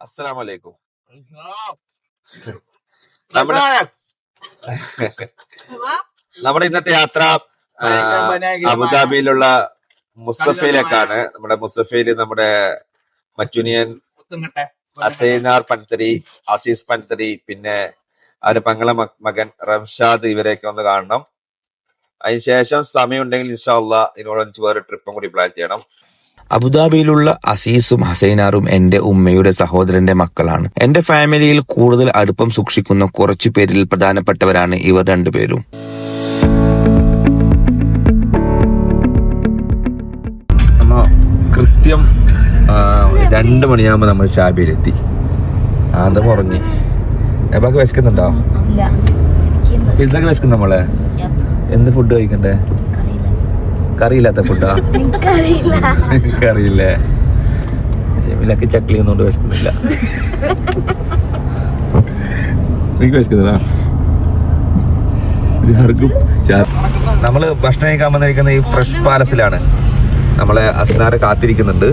അസ്സലാമലൈക്കും. നമ്മുടെ നമ്മുടെ ഇന്നത്തെ യാത്ര അബുദാബിയിലുള്ള മുസഫയിലേക്കാണ് നമ്മുടെ മുസഫയിൽ നമ്മുടെ മച്ചുനിയൻ അസൈനാർ പൻതരി അസീസ് പൻതരി പിന്നെ അവരുടെ പങ്കള മകൻ റംഷാദ് ഇവരെയൊക്കെ ഒന്ന് കാണണം. അതിനുശേഷം സമയം ഉണ്ടെങ്കിൽ ഇൻഷാല്ല അഞ്ചു വേറെ ട്രിപ്പും കൂടി പ്ലാൻ ചെയ്യണം. അബുദാബിയിലുള്ള അസീസും ഹസൈനാറും എന്റെ ഉമ്മയുടെ സഹോദരന്റെ മക്കളാണ്. എന്റെ ഫാമിലിയിൽ കൂടുതൽ അടുപ്പം സൂക്ഷിക്കുന്ന കുറച്ചു പേരിൽ പ്രധാനപ്പെട്ടവരാണ് ഇവർ രണ്ടുപേരും. നമ്മ കൃത്യം രണ്ട് മണിയാകുമ്പോ നമ്മൾ ഷാബിയിലെത്തി. ആദ്യം ഉറങ്ങി? എബാക്ക് വിശക്കുന്നുണ്ടോ? ഇല്ല. ഫിൽസൊക്കെ വിശക്കുന്നു നമ്മളെ എന്ത് ഫുഡ് കഴിക്കണ്ടേ? കറിയില്ലാത്ത ഫുഡാ എനിക്കറിയില്ല കറിയില്ലേ ഷെമിലൊക്കെ ചക്ലി ഒന്നുകൊണ്ട് വിശക്കുന്നില്ല. നിനക്ക് വിശക്കുന്നില്ല? നമ്മൾ ഭക്ഷണം കഴിക്കാൻ വന്നിരിക്കുന്ന ഈ ഫ്രഷ് പാലസിലാണ്. നമ്മളെ അസ്നാർ കാത്തിരിക്കുന്നുണ്ട്.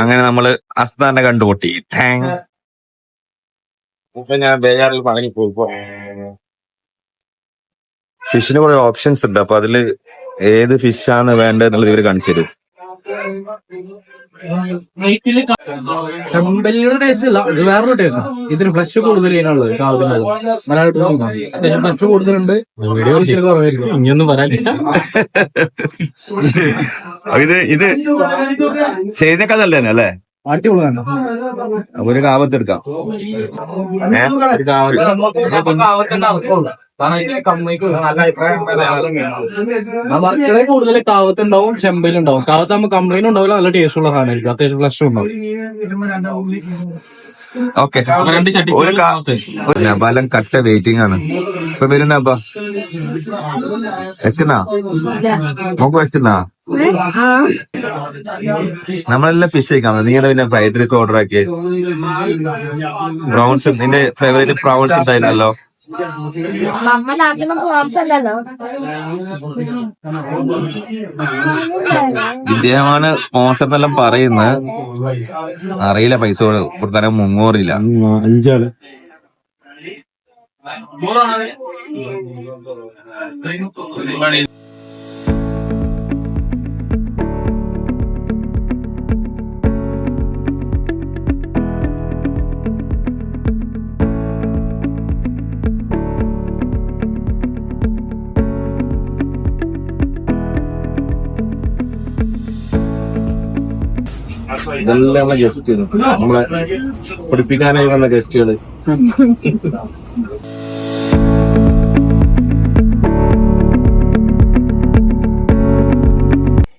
അങ്ങനെ നമ്മൾ അസ്താനെ കണ്ടുപൊട്ടി താങ്ക് ഞാൻ ബേജാറിൽ പറഞ്ഞു ഫിഷിന് കുറെ ഓപ്ഷൻസ് ഉണ്ട്. അപ്പൊ അതിൽ ഏത് ഫിഷാണ് വേണ്ടത് എന്നുള്ളത് ഇവർ കാണിച്ചു തരും. ചെമ്പല്ലിയുടെ ടേസ്റ്റ് ഇല്ല ഇത് വേറൊരു ടേസ്റ്റ് ഇതിന് ഫ്ലഷ് കൂടുതൽ ഇതിനുള്ളത് കാവത്തിനുള്ളത് ഫ്ലഷ് കൂടുതലുണ്ട്. ഇനിയൊന്നും പറയാനില്ല ഇത് ഇത് ശരിനേക്കാൾ നല്ലതന്നെ അല്ലേ? അടിപൊളിയാണ്. ഒരു കാവത്തെടുക്കാം? മക്കളെ കൂടുതൽ കാവത്തുണ്ടാവും ചെമ്പലുണ്ടാവും. കാവത്ത് നമ്മൾ കംപ്ലൈന്റ് ഉണ്ടാവില്ല നല്ല ടേസ്റ്റ് ഉള്ള സാധനമായിരിക്കും. അത്യാവശ്യം പ്ലസ് ഉണ്ടാവും. ഓക്കെ. ഒരു നബാലം കട്ട വെയിറ്റിംഗ് ആണ്. ഇപ്പൊ വരുന്ന അപ്പ വെസ്കുന്നാ മോക്ക് വെസ്കുന്നാ നമ്മളെല്ലാം ഫിഷ് കഴിക്കാം നീ എന്താ പിന്നെ ഫ്രൈഡ് റൈസ് ഓർഡർ ആക്കിയത് ബ്രൗൺസും നിന്റെ ഫേവറേറ്റ് ബ്രൗൺസ് ഉണ്ടായിരുന്നല്ലോ നമ്മ നാട്ടിൽ പോകാമല്ലോ ഇദ്ദേഹമാണ് സ്പോൺസർ എന്നെല്ലാം പറയുന്നത്. അറിയില്ല പൈസ കൊടുത്താലും മുങ്ങോറില്ല അഞ്ചാണ് ഇതെല്ലാം നമ്മളെ ഗസ്റ്റ് നമ്മളെ പഠിപ്പിക്കാനായി വന്ന ഗസ്റ്റുകൾ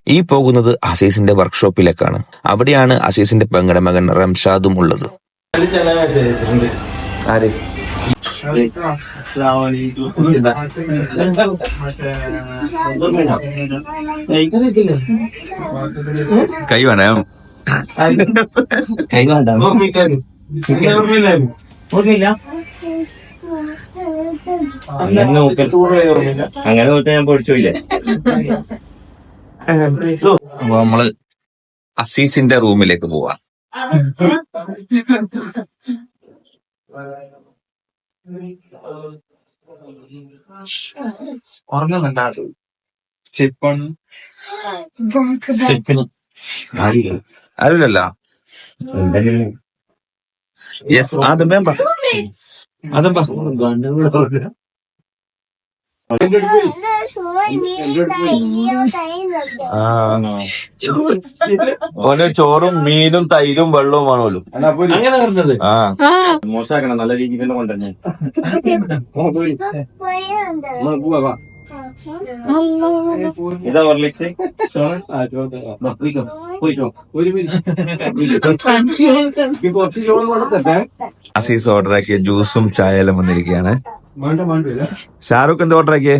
ഈ പോകുന്നത് അസീസിന്റെ വർക്ക്ഷോപ്പിലേക്കാണ്. അവിടെയാണ് അസീസിന്റെ പെങ്ങളുടെ മകൻ റംഷാദും ഉള്ളത്. ആര്? കൈ വേണം? അങ്ങനെ നോക്കാൻ ഞാൻ പഠിച്ചില്ലേ അപ്പൊ നമ്മൾ അസീസിന്റെ റൂമിലേക്ക് പോവാ. ഉറങ്ങുന്നുണ്ടാകും ആരുമില്ലല്ലോ? യെസ് അതും വേമ്പ അതും വാ. ആ. ഓന് ചോറും മീനും തൈരും വെള്ളവും വേണമല്ലോ അങ്ങനെ പറഞ്ഞത് ആ. മോശമാക്കണം നല്ല രീതിക്ക് തന്നെ കൊണ്ടുവന്നെ. ഇതാ ഓർലിക്സ് പോയിട്ടോ ഒരു അസീസ് ഓർഡർ ആക്കിയ ജ്യൂസും ചായയെല്ലാം വന്നിരിക്കുകയാണ്. ഷാറുഖ് എന്ത് ഓർഡർ ആക്കിയേ?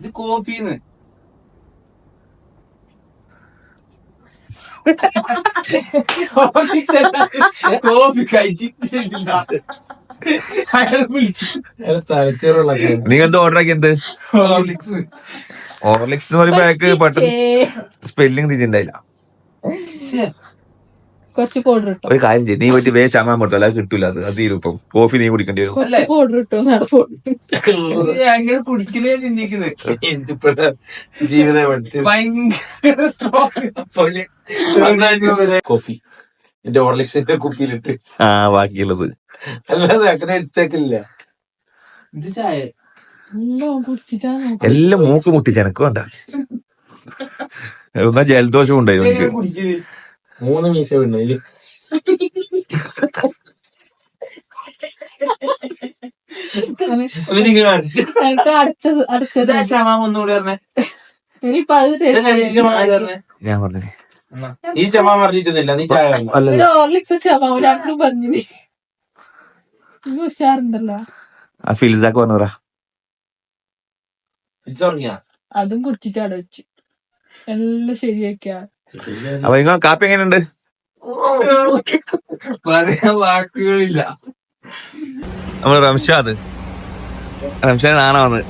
ഇത് കോഫിന്ന്. കോഫി കഴിച്ചിട്ടില്ല തലച്ചോറുള്ള നിങ്ങൾ എന്ത് ഓർഡർ ആക്കിയത്? ഓർലിക്സ് എന്ന് പറയുമ്പോ അയാൾക്ക് പെട്ടെന്ന് സ്പെല്ലിംഗ് തിരിച്ചിണ്ടായില്ല കുറച്ച് പൗഡർ ഇട്ടോ? ഒരു കാര്യം ചെയ്യും. നീ പറ്റി വേ ചാമാൻ കൊടുത്തു? അല്ലാതെ കിട്ടൂല അത്. അത് കോഫി നീ കുടിക്കേണ്ടി വരും. കുറച്ച് പൗഡർ ഇട്ടോ? അങ്ങനെ കുടിക്കലേ ചിന്തിക്കുന്നത് എന്തിപ്പോഴാ ജീവിതം എടുത്ത് ഭയങ്കര സ്ട്രോങ് കോഫി. എന്റെ ഓർലിക്സിന്റെ കുപ്പിയിലിട്ട്. ആ ബാക്കിയുള്ളത്. അല്ലാതെ അങ്ങനെ എടുത്തേക്കില്ല. ഇത് ചായ. കുടിച്ചിട്ടാണ് എല്ലാം മൂക്ക് മുട്ടിച്ച് എനക്ക് വേണ്ട. എന്നാ ജലദോഷം ഉണ്ടായിരുന്നു എനിക്ക് കുടിക്കുന്നത് മൂന്ന് മീശ വീണു. ഇതിൽ അതിനിങ്ങനെ അടിച്ച് എനിക്ക് അടച്ചത് അടച്ചത്. ഒന്നുകൂടി പറഞ്ഞേ? ഇനിയിപ്പൊ അത് taste ഞാൻ പറഞ്ഞു. നീ ക്ഷമ പറഞ്ഞിട്ടൊന്നുമില്ല നീ ചായ വാങ്ങ്. ഒരു ഹോർലിക്സ് ക്ഷമ രണ്ടും പറഞ്ഞിന്. ഇത് ഉഷാറുണ്ടല്ലോ. ആ ഫിൽസാക്ക് പറഞ്ഞു പറ ഇജ്ജ് ഉറങ്ങിയാ? അതും കുടിച്ചിട്ട് അടച്ചു എല്ലാം ശരിയാക്കിയാ. അപ്പൊ നിങ്ങൾ കാപ്പി എങ്ങനെയുണ്ട്? പറയാൻ വാക്കുകളില്ല. നമ്മൾ റംഷാദ്. റംഷാദ് ആണോ വന്ന്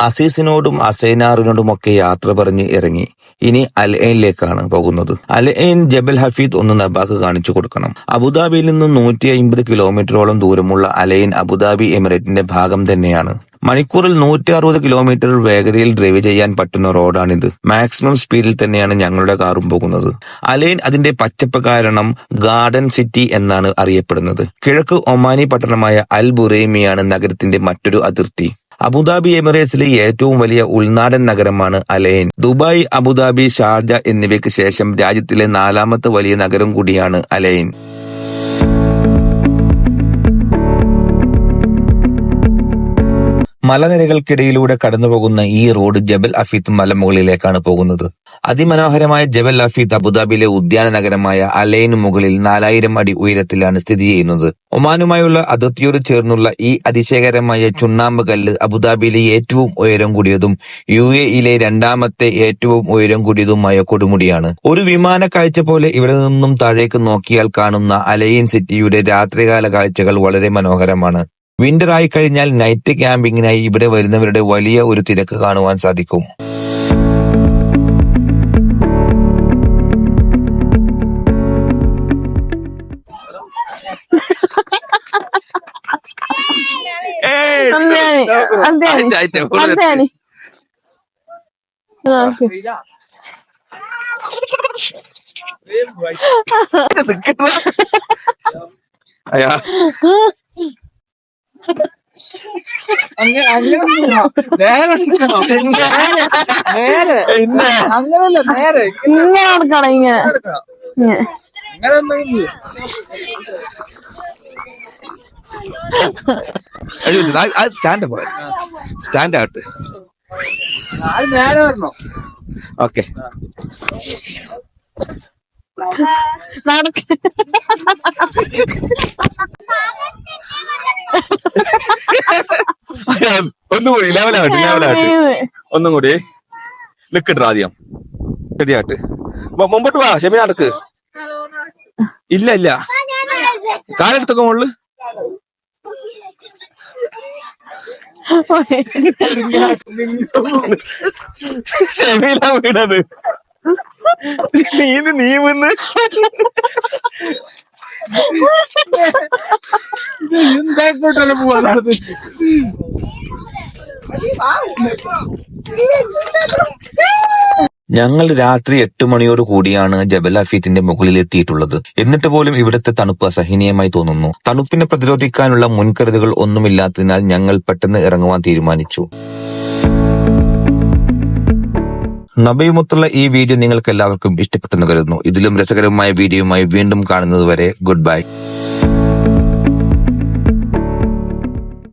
അസീസിനോടും അസൈനാറിനോടും ഒക്കെ യാത്ര പറഞ്ഞ് ഇറങ്ങി. ഇനി അൽ അൽഐനിലേക്കാണ് പോകുന്നത്. അൽ എയിൻ ജബൽ ഹഫീദ് ഒന്ന് നബാക്ക് കാണിച്ചു കൊടുക്കണം. അബുദാബിയിൽ നിന്ന് നൂറ്റി അമ്പത് കിലോമീറ്ററോളം ദൂരമുള്ള അലൈൻ അബുദാബി എമിറേറ്റിന്റെ ഭാഗം തന്നെയാണ്. മണിക്കൂറിൽ നൂറ്റി അറുപത് കിലോമീറ്റർ വേഗതയിൽ ഡ്രൈവ് ചെയ്യാൻ പറ്റുന്ന റോഡാണിത് മാക്സിമം സ്പീഡിൽ തന്നെയാണ് ഞങ്ങളുടെ കാറും പോകുന്നത്. അലൈൻ അതിന്റെ പച്ചപ്പ് കാരണം ഗാർഡൻ സിറ്റി എന്നാണ് അറിയപ്പെടുന്നത്. കിഴക്ക് ഒമാനി പട്ടണമായ അൽ ബുറേമിയാണ് നഗരത്തിന്റെ മറ്റൊരു അതിർത്തി. അബുദാബി എമിറേറ്റ്സിലെ ഏറ്റവും വലിയ ഉൾനാടൻ നഗരമാണ് അലൈൻ ദുബായ് അബുദാബി ഷാർജ എന്നിവയ്ക്ക് ശേഷം രാജ്യത്തിലെ നാലാമത്തെ വലിയ നഗരം കൂടിയാണ് അലൈൻ മലനിരകൾക്കിടയിലൂടെ കടന്നുപോകുന്ന ഈ റോഡ് ജബൽ അഫീത്ത് മലമുകളിലേക്കാണ് പോകുന്നത്. അതിമനോഹരമായ ജബൽ അഫീത്ത് അബുദാബിയിലെ ഉദ്യാന നഗരമായ അലൈനു മുകളിൽ നാലായിരം അടി ഉയരത്തിലാണ് സ്ഥിതി ചെയ്യുന്നത്. ഒമാനുമായുള്ള അതിർത്തിയോട് ചേർന്നുള്ള ഈ അതിശയകരമായ ചുണ്ണാമ്പ് കല്ല് അബുദാബിയിലെ ഏറ്റവും ഉയരം കൂടിയതും യു എയിലെ രണ്ടാമത്തെ ഏറ്റവും ഉയരം കൂടിയതുമായ കൊടുമുടിയാണ്. ഒരു വിമാന കാഴ്ച പോലെ ഇവിടെ നിന്നും താഴേക്ക് നോക്കിയാൽ കാണുന്ന അലൈൻ സിറ്റിയുടെ രാത്രികാല കാഴ്ചകൾ വളരെ മനോഹരമാണ്. വിന്റർ ആയി കഴിഞ്ഞാൽ നൈറ്റ് ക്യാമ്പിങ്ങിനായി ഇവിടെ വരുന്നവരുടെ വലിയ ഒരു തിരക്ക് കാണുവാൻ സാധിക്കും. അയ്യാ. അങ്ങനല്ല നേരെ ഇങ്ങനെ. നടക്കണം ഇങ്ങനെ. സ്റ്റാൻഡ് സ്റ്റാൻഡ് ആവട്ടെ നേരെ വരണോ? ഓക്കെ. ഒന്നും കൂടി ലെവലാവട്ടെ ലെവലാവട്ടെ ഒന്നും കൂടി. നിക്കട്ടെ ആദ്യം. ശരിയാട്ട് മുമ്പോട്ട് വാ ക്ഷമ നടക്ക്. ഇല്ല ഇല്ല. കാലെടുത്തൊക്കെ മുകളിൽ ക്ഷമയിലാ വീണത്. നീന്ന് നീ വന്ന് ബാക്കോട്ടല്ലേ പോവാ? ഞങ്ങൾ രാത്രി എട്ട് മണിയോട് കൂടിയാണ് ജബൽ അഫീത്തിന്റെ മുകളിൽ എത്തിയിട്ടുള്ളത്. എന്നിട്ട് പോലും ഇവിടുത്തെ തണുപ്പ് അസഹനീയമായി തോന്നുന്നു. തണുപ്പിനെ പ്രതിരോധിക്കാനുള്ള മുൻകരുതലുകൾ ഒന്നുമില്ലാത്തതിനാൽ ഞങ്ങൾ പെട്ടെന്ന് ഇറങ്ങുവാൻ തീരുമാനിച്ചു. നബയുമൊത്തുള്ള ഈ വീഡിയോ നിങ്ങൾക്ക് എല്ലാവർക്കും ഇഷ്ടപ്പെട്ടെന്ന് കരുതുന്നു. ഇതിലും രസകരമായ വീഡിയോയുമായി വീണ്ടും കാണുന്നതുവരെ ഗുഡ് ബൈ.